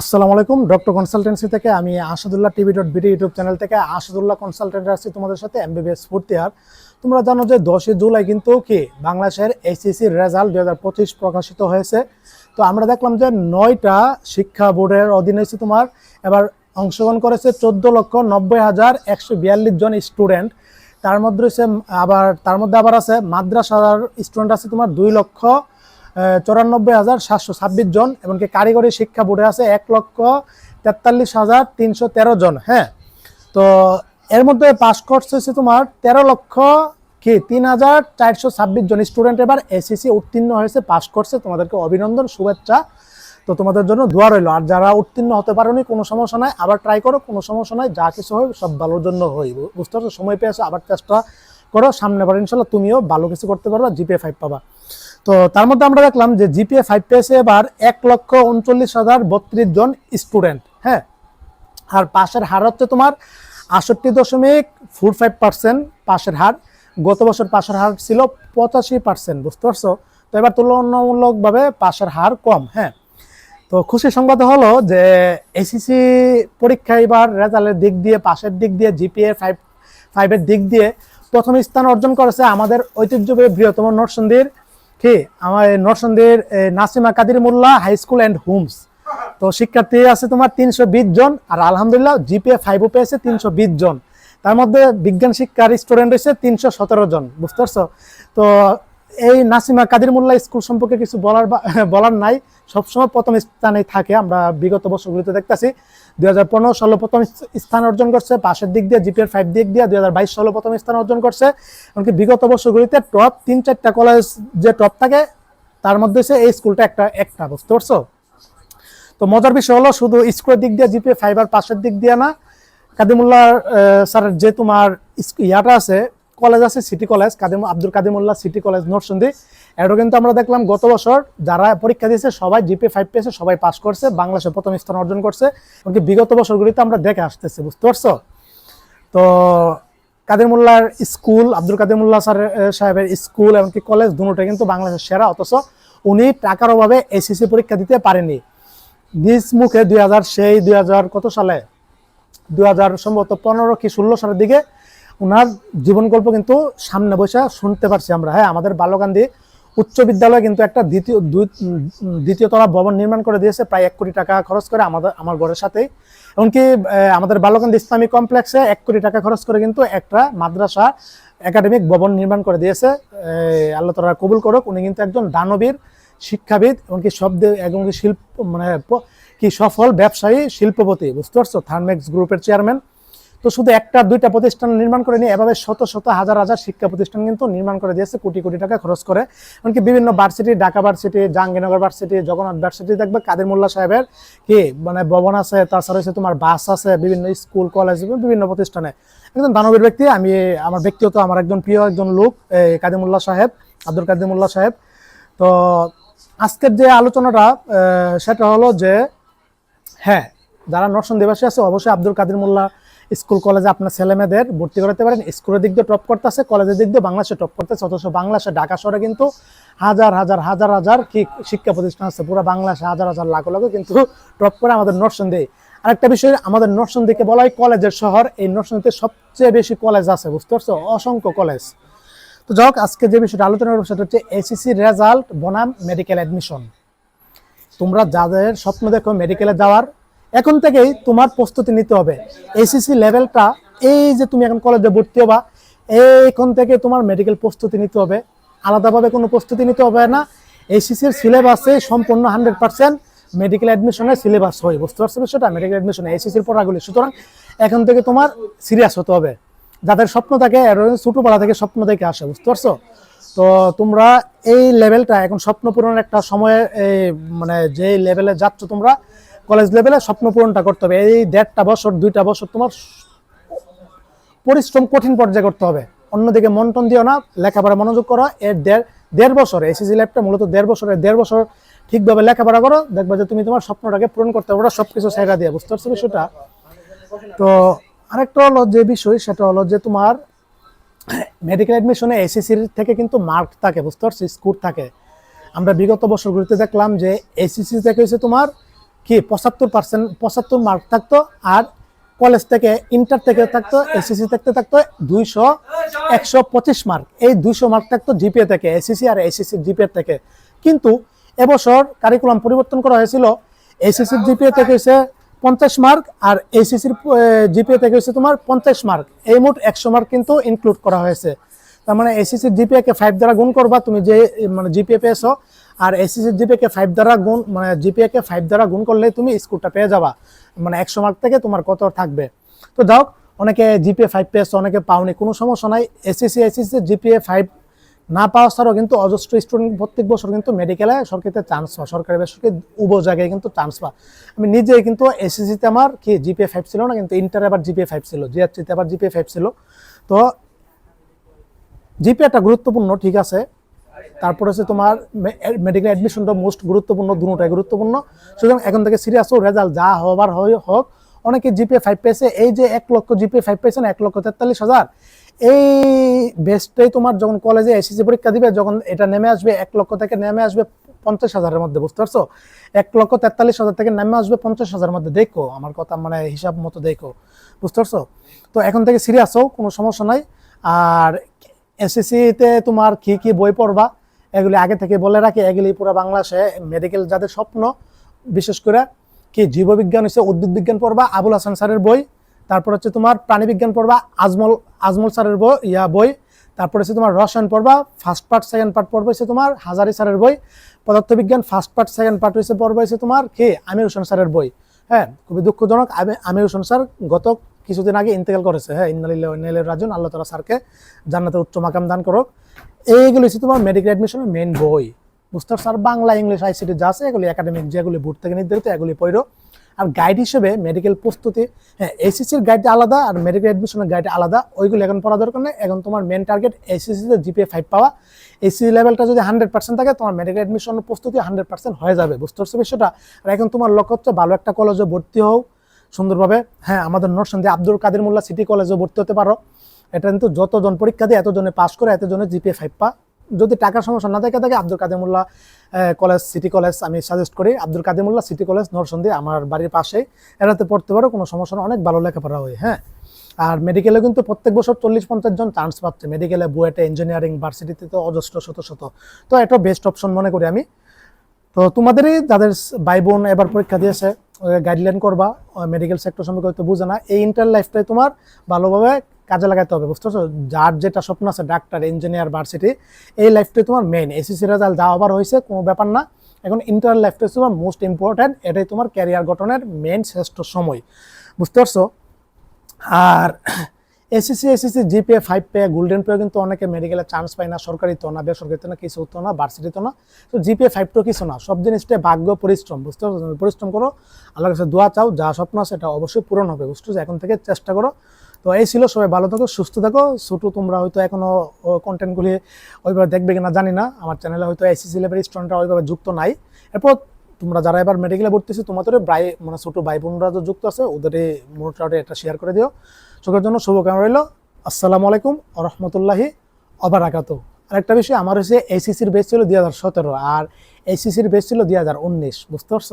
আসসালামু আলাইকুম, doctor consultancy থেকে আমি Asadullah TV dot BD YouTube channel থেকে আসাদুল্লাহ কনসালটেন্ট আসছি তোমাদের সাথে এমবিবিএস ফোর্থ ইয়ার তোমরা জানো যে দশই জুলাই কিন্তু কি, বাংলাদেশের এইচএসির রেজাল্ট দুই হাজার পঁচিশ প্রকাশিত হয়েছে। তো আমরা দেখলাম যে নয়টা শিক্ষা বোর্ডের অধীনে তোমার, এবার অংশগ্রহণ করেছে চোদ্দ লক্ষ নব্বই হাজার একশো বিয়াল্লিশ জন স্টুডেন্ট। তার মধ্যে আবার তার মধ্যে আবার আছে, মাদ্রাসার স্টুডেন্ট আছে তোমার দুই লক্ষ চৌরানব্বই হাজার সাতশো ছাব্বিশ জন এমনকি কারিগরি শিক্ষা বোর্ডে আছে এক লক্ষ তেতাল্লিশ হাজার তিনশো তেরো জন হ্যাঁ? তো এর মধ্যে পাস কোর্স হচ্ছে তোমার তেরো লক্ষ কি তিন হাজার চারশো ছাব্বিশ জন স্টুডেন্ট। এবার এসএসসি উত্তীর্ণ হয়েছে, পাস করছে তোমাদেরকে অভিনন্দন, শুভেচ্ছা। তো তোমাদের জন্য দোয়া রইল। আর যারা উত্তীর্ণ হতে পারোনি, কোনো সমস্যা নাই। আবার ট্রাই করো, কোনো সমস্যা নাই। যা কিছু হয়, সব ভালোর জন্য হয়। বুঝতে পারছ? সময় পেয়েছ আবার চেষ্টা করো। সামনে বার ইনশাল্লাহ তুমিও ভালো কিছু করতে পারবা, জিপিএ ফাইভ পাবা। তো তার মধ্যে আমরা দেখলাম যে জিপিএ ফাইভ পেয়েছে এবার এক লক্ষ উনচল্লিশ হাজার বত্রিশ জন স্টুডেন্ট হ্যাঁ? আর পাশের হার হচ্ছে তোমার আষট্টি দশমিক ফোর ফাইভ পার্সেন্ট পাশের হার। গত বছর পাশের হার ছিল পঁচাশি পার্সেন্ট বুঝতে পারছ? তো এবার তুলনামূলকভাবে পাশের হার কম হ্যাঁ? তো খুশি সংবাদ হলো যে এসিসি পরীক্ষা এবার রেজাল্টের দিক দিয়ে, পাশের দিক দিয়ে, জিপিএ ফাইভ ফাইভের দিক দিয়ে প্রথম স্থান অর্জন করেছে আমাদের ঐতিহ্যবাহী বৃহত্তম নরসন্দির কি আমার নরসন্দের Nasima Kadir Molla high school and homes তো শিক্ষার্থী আছে তোমার তিনশো বিশ জন, আর আলহামদুলিল্লাহ জিপিএ ফাইভও পেয়েছে তিনশো বিশ জন। তার মধ্যে বিজ্ঞান শিক্ষার স্টুডেন্ট হয়েছে তিনশো সতেরো জন, বুঝতে পারছ? তো এই নাসিমা কাদির মোল্লা স্কুল সম্পর্কে কিছু বলার বলার নাই। সবসময় প্রথম স্থানে থাকে। আমরা বিগত বছরগুলিতে দেখতেছি, দুই হাজার পনেরো ষোলো প্রথম স্থান অর্জন করছে। পাশের দিক দিয়ে, জিপিএর ফাইভ দিক দিয়ে দুই হাজার বাইশ ষোলো প্রথম স্থান অর্জন করছে। এমনকি বিগত বছরগুলিতে টপ তিন চারটা কলেজ যে টপ থাকে, তার মধ্যে সে এই স্কুলটা একটা একটা, বুঝতে পারছ? তো মজার বিষয় হলো, শুধু স্কুলের দিক দিয়ে জিপিএ ফাইভ আর পাশের দিক দিয়ে না কাদিমুল্লাহ স্যারের যে তোমার ইয়াটা আছে কলেজ আছে city college Kadim, Abdul Kadimullah city college Narsingdi. এটা কিন্তু আমরা দেখলাম গত বছর যারা পরীক্ষা দিয়েছে, সবাই জিপি ফাইভ পেয়েছে, সবাই পাস করছে, বাংলাদেশে প্রথম স্থান অর্জন করছে। এমনকি বিগত বছরগুলিতে আমরা দেখে আসতেছি, বুঝতে পারছ? তো কাদের মোল্লার স্কুল, আব্দুল কাদের মোল্লা স্যার সাহেবের স্কুল এমনকি কলেজ দুটোটা কিন্তু বাংলাদেশের সেরা, অথচ উনি টাকার অভাবে এসএসসি পরীক্ষা দিতে পারেনি নিজ মুখে দুই হাজার সেই দুই হাজার কত সালে? দুই হাজার সম্ভবত পনেরো কি ষোলো সালের দিকে ওনার জীবন গল্প কিন্তু সামনে বসে শুনতে পারছি আমরা। হ্যাঁ আমাদের বাল্যকান্দি উচ্চ বিদ্যালয় কিন্তু একটা দ্বিতীয় দুই উম, দ্বিতীয় তলা ভবন নির্মাণ করে দিয়েছে প্রায় এক কোটি টাকা খরচ করে আমাদের আমার ঘরের সাথেই এমনকি আমাদের বাল্যকান্দি ইসলামী কমপ্লেক্সে এক কোটি টাকা খরচ করে কিন্তু একটা মাদ্রাসা একাডেমিক ভবন নির্মাণ করে দিয়েছে। আল্লাহ তালা কবুল করুক উনি কিন্তু একজন দানবীর শিক্ষাবিদ এমনকি শব্দ এমনকি শিল্প মানে কি সফল ব্যবসায়ী শিল্পপতি বুঝতে পারছ? থার্মেক্স গ্রুপের চেয়ারম্যান তো শুধু একটা, দুইটা প্রতিষ্ঠান নির্মাণ করে নিয়ে এভাবে শত শত, হাজার হাজার শিক্ষা প্রতিষ্ঠান কিন্তু নির্মাণ করে দিয়েছে, কোটি কোটি টাকা খরচ করে। এমনকি বিভিন্ন varsity Dhaka varsity Jahangirnagar varsity Jagannath varsity দেখবে কাদের মোল্লা সাহেবের কি মানে ভবন আছে তাছাড়া হচ্ছে তোমার বাস আছে, বিভিন্ন স্কুল কলেজ বিভিন্ন প্রতিষ্ঠানে। একজন দানবীর ব্যক্তি, আমি, আমার ব্যক্তিগত, আমার একজন প্রিয় একজন লোক কাদিমুল্লাহ সাহেব, আব্দুল কাদিমুল্লাহ সাহেব। তো আজকের যে আলোচনাটা সেটা হলো যে হ্যাঁ যারা নরসন দিবাসী আছে, অবশ্যই আব্দুল কাদের মোল্লা স্কুল, কলেজে আপনার ছেলে মেয়েদের ভর্তি করাতে পারেন। স্কুলের দিক দিয়ে টপ করতেছে, কলেজের দিক দিয়ে বাংলাদেশে টপ করতেছে, অথচ বাংলাদেশে ঢাকা শহরে কিন্তু হাজার হাজার হাজার হাজার কি শিক্ষা প্রতিষ্ঠান আছে। পুরো বাংলাদেশে হাজার হাজার, লাখ লাখ কিন্তু টপ করে আমাদের নরসন্দী আরেকটা বিষয়, আমাদের নরসন্দীকে বলা হয় কলেজের শহর। এই নরসন্দীতে সবচেয়ে বেশি কলেজ আছে, বুঝতে পারছ? অসংখ্য কলেজ। তো যাক আজকে যে বিষয়টা আলোচনা করব সেটা হচ্ছে এসিসি রেজাল্ট বনাম মেডিকেল অ্যাডমিশন তোমরা যাদের স্বপ্ন দেখো মেডিকেলে যাওয়ার এখন থেকেই তোমার প্রস্তুতি নিতে হবে। এসিসি লেভেলটা এই যে তুমি এখন কলেজে ভর্তি হবা এইখান থেকে তোমার মেডিকেল প্রস্তুতি নিতে হবে। আলাদাভাবে কোনো প্রস্তুতি নিতে হবে না। এসিসির সিলেবাসে সম্পূর্ণ হান্ড্রেড পার্সেন্ট মেডিকেল অ্যাডমিশনের সিলেবাস হয়। বুঝতে পারছ বিষয়টা? মেডিকেল অ্যাডমিশনে এসিসির পড়াগুলি। সুতরাং এখন থেকে তোমার সিরিয়াস হতে হবে। যাদের স্বপ্ন থাকে ছোটবেলা থেকে স্বপ্ন দেখে আসে, বুঝতে পারছ? তো তোমরা এই লেভেলটা এখন স্বপ্ন পূরণের একটা সময়ে, এই মানে যে লেভেলে যাচ্ছ তোমরা কলেজ লেভেলে স্বপ্ন পূরণটা করতে হবে। এই দেড়টা বছর, দুইটা বছর তোমার পরিশ্রম কঠিন পর্যায়ে করতে হবে। অন্যদিকে মন টন দিও না, লেখাপড়া মনোযোগ করো। এর দেড় দেড় বছর এসএসসি ল্যাবটা মূলত দেড় বছরের, দেড় বছর ঠিকভাবে লেখাপড়া করো। দেখবে যে তুমি তোমার স্বপ্নটাকে পূরণ করতে পারো সব কিছু সেরা দিয়ে। বুঝতে পারছ বিষয়টা? তো আরেকটা হলো যে বিষয়, সেটা হলো যে তোমার মেডিকেল অ্যাডমিশনে এসএসসির থেকে কিন্তু মার্ক থাকে, বুঝতে পারছ? স্কোর থাকে। আমরা বিগত বছরগুলিতে দেখলাম যে এসএসসি থেকে হচ্ছে তোমার কি, পঁচাত্তর পার্সেন্ট পঁচাত্তর মার্ক থাকতো আর কলেজ থেকে ইন্টার থেকে থাকতো এসএসসি থেকে থাকতো দুইশো একশো পঁচিশ মার্ক এই দুইশো মার্ক থাকতো জিপিএ থেকে এসএসসি আর এসএসসি জিপিএ থেকে। কিন্তু এবছর কারিকুলাম পরিবর্তন করা হয়েছিল এসএসসির জিপিএ থেকে হচ্ছে পঞ্চাশ মার্ক আর এসএসসির জিপিএ থেকে হচ্ছে তোমার পঞ্চাশ মার্ক এই মোট একশো মার্ক কিন্তু ইনক্লুড করা হয়েছে। তার মানে এসএসসির জিপিএ কে ফাইভ দ্বারা গুণ করবা, তুমি যে মানে জিপিএ পেয়েছ আর এসএসসির জিপিএ কে ফাইভ দ্বারা গুণ মানে জিপিএ কে ফাইভ দ্বারা গুণ করলে তুমি স্কোরটা পেয়ে যাবা। মানে একশো মার্ক থেকে তোমার কত থাকবে। তো যাও অনেকে জিপিএ ফাইভ পেয়েছ, অনেকে পাওনি, কোনো সমস্যা নাই। এসএসসি এসএসসি জিপিএ ফাইভ না পাওয়া ছাড়াও কিন্তু অজস্র স্টুডেন্ট প্রত্যেক বছর কিন্তু মেডিকেলে সরকারিতে চান্স পায় সরকারি বেসরকারি উভয় জায়গায় কিন্তু চান্স পায় আমি নিজেই কিন্তু এসএসসিতে আমার কি জিপিএ ফাইভ ছিল না, কিন্তু ইন্টারে আবার জিপিএ ফাইভ ছিল জিআরসিতে আবার জিপিএ ফাইভ ছিল। তো জিপিএটা গুরুত্বপূর্ণ, ঠিক আছে। তারপর হচ্ছে তোমার মেডিকেল অ্যাডমিশনটা মোস্ট গুরুত্বপূর্ণ, দুটাই গুরুত্বপূর্ণ। সুতরাং এখন থেকে সিরিয়াস হোক রেজাল্ট যা হবার হোক, অনেকে জিপিএ ফাইভ পেয়েছে, এই যে এক লক্ষ জিপিএ ফাইভ পেয়েছে না, এক লক্ষ তেতাল্লিশ হাজার, এই বেস্টটাই তোমার যখন কলেজে এসএসসি পরীক্ষা দিবে, যখন এটা নেমে আসবে, এক লক্ষ থেকে নেমে আসবে পঞ্চাশ হাজারের মধ্যে, বুঝতে পারছ? এক লক্ষ তেতাল্লিশ হাজার থেকে নেমে আসবে পঞ্চাশ হাজারের মধ্যে, দেখো, আমার কথা মানে হিসাব মতো দেখো, বুঝতে পারছ? তো এখন থেকে সিরিয়াস হোক কোনো সমস্যা নাই। আর এসএসসিতে তোমার কি কি বই পড়বা? এগুলি আগে থেকে বলে রাখি, এগুলি পুরো বাংলাদেশে মেডিকেল যাদের স্বপ্ন, বিশেষ করে কি জীববিজ্ঞান হচ্ছে উদ্ভিদ বিজ্ঞান পড়বা, আবুল হাসান স্যারের বই, তারপর হচ্ছে তোমার প্রাণীবিজ্ঞান পড়বা, আজমল আজমল স্যারের বই, ইয়া বই, তারপর হচ্ছে তোমার রসায়ন পড়বা ফার্স্ট পার্ট সেকেন্ড পার্ট পড়বে হচ্ছে তোমার হাজারি স্যারের বই, পদার্থবিজ্ঞান ফার্স্ট পার্ট সেকেন্ড পার্ট হচ্ছে পড়বে হচ্ছে তোমার কি আমির হোসেন স্যারের বই। হ্যাঁ খুবই দুঃখজনক, আমি- আমির হোসেন স্যার গত কিছুদিন আগে ইন্তেকাল করেছে। হ্যাঁ ইন্নালিল্লাহ রাজন আল্লাহ তালা স্যারকে জান্নাতের উচ্চ মাকাম দান করুক। এইগুলো হচ্ছে তোমার মেডিকেল অ্যাডমিশনের মেন বই। বুঝতে পারছ? বাংলা, ইংলিশ আইসিটি যা আছে, এগুলি একাডেমিক যেগুলি বোর্ড থেকে নির্ধারিত, এগুলি পড়ো। আর গাইড হিসেবে মেডিকেল প্রস্তুতি হ্যাঁ এসএসসির গাইডটা আলাদা আর মেডিকেল অ্যাডমিশনের গাইড আলাদা। ওইগুলো এখন পড়া দরকার নেই। এখন তোমার মেন টার্গেট এসএসসিতে জিপিএ ফাইভ পাওয়া। এসএসসি লেভেলটা যদি হান্ড্রেড পার্সেন্ট থাকে, তোমার মেডিকেল অ্যাডমিশনের প্রস্তুতি হান্ড্রেড পার্সেন্ট হয়ে যাবে। বুঝতে পারছ বিষয়টা? আর এখন তোমার লক্ষ্য হচ্ছে ভালো একটা কলেজে ভর্তি হও। সুন্দরভাবে হ্যাঁ আমাদের নরসন্দী আব্দুল কাদের মোল্লা সিটি কলেজে ভর্তি হতে পারো। এটা কিন্তু যতজন পরীক্ষা দিয়ে, এতজনে পাস করে এতজনে জিপিএ ফাইভ পা। যদি টাকার সমস্যা না থাকে থাকে Abdul Kader Molla college, city college আমি সাজেস্ট করি। আব্দুল কাদের মোল্লা সিটি কলেজ নরসন্দী আমার বাড়ির পাশেই। এটাতে পড়তে পারো, কোনো সমস্যা অনেক ভালো লেখাপড়া হয় হ্যাঁ। আর মেডিকেলে কিন্তু প্রত্যেক বছর চল্লিশ পঞ্চাশ জন চান্স পাচ্ছে। মেডিকেলে বুয়েটে ইঞ্জিনিয়ারিং ভার্সিটিতে তো অজস্র, শত শত। তো এটা বেস্ট অপশন মনে করি আমি। তো তোমাদেরই, যাদের ভাই বোন এবার পরীক্ষা দিয়েছে গাইডলাইন করবা মেডিকেল সেক্টর সম্পর্কে হয়তো বুঝে না, এই ইন্টার লাইফটাই তোমার ভালোভাবে কাজে লাগাতে হবে বুঝতে পারছ যার যেটা স্বপ্ন আছে ডাক্তার ইঞ্জিনিয়ার ভার্সিটি এই লাইফটাই তোমার মেইন এসিসি রেজাল্ট যা আবার হয়েছে, কোনো ব্যাপার না। এখন ইন্টার লাইফটা তোমার মোস্ট ইম্পর্ট্যান্ট এটাই তোমার ক্যারিয়ার গঠনের মেইন শ্রেষ্ঠ সময়। বুঝতে পারছ আর এসএসসি এসএসসি জিপিএ ফাইভ পেয়ে গোল্ডেন পেয়ে কিন্তু অনেকে মেডিকেলে চান্স পায় না, সরকারি তো না, বেসরকারিতে না, কিছু হতো না ভার্সিটি তো না। তো জিপিএ ফাইভ তো কিছু না, সব জিনিসটা ভাগ্য, পরিশ্রম, বুঝতে পারছ পরিশ্রম করো, আল্লাহর কাছে দোয়া চাও, যা স্বপ্ন সেটা অবশ্যই পূরণ হবে, বুঝতে পারছ এখন থেকে চেষ্টা করো। তো এই ছিল, সবাই ভালো থাকো, সুস্থ থাকো। ছোটো তোমরা হয়তো এখনও কন্টেন্টগুলি ওইভাবে দেখবে কিনা জানি না। আমার চ্যানেলে হয়তো এসএসসি লেভেল স্টুডেন্টরা ওইভাবে যুক্ত নাই। এরপর তোমরা যারা এবার মেডিকেলে ভর্তিছি তোমাদের ব্রাই মানে ছোটো ভাই বোনরা তো যুক্ত আছে ওদের এই মোটামুটি এটা শেয়ার করে দিও। চোখের জন্য শুভকামনা রইল। আসসালামু আলাইকুম রহমতুল্লাহি অবারাগাতো আর একটা বিষয়, আমার হচ্ছে এসিসির বেস ছিল দুই হাজার সতেরো, আর এসিসির বেস ছিল দুই হাজার উনিশ, বুঝতে পারছ?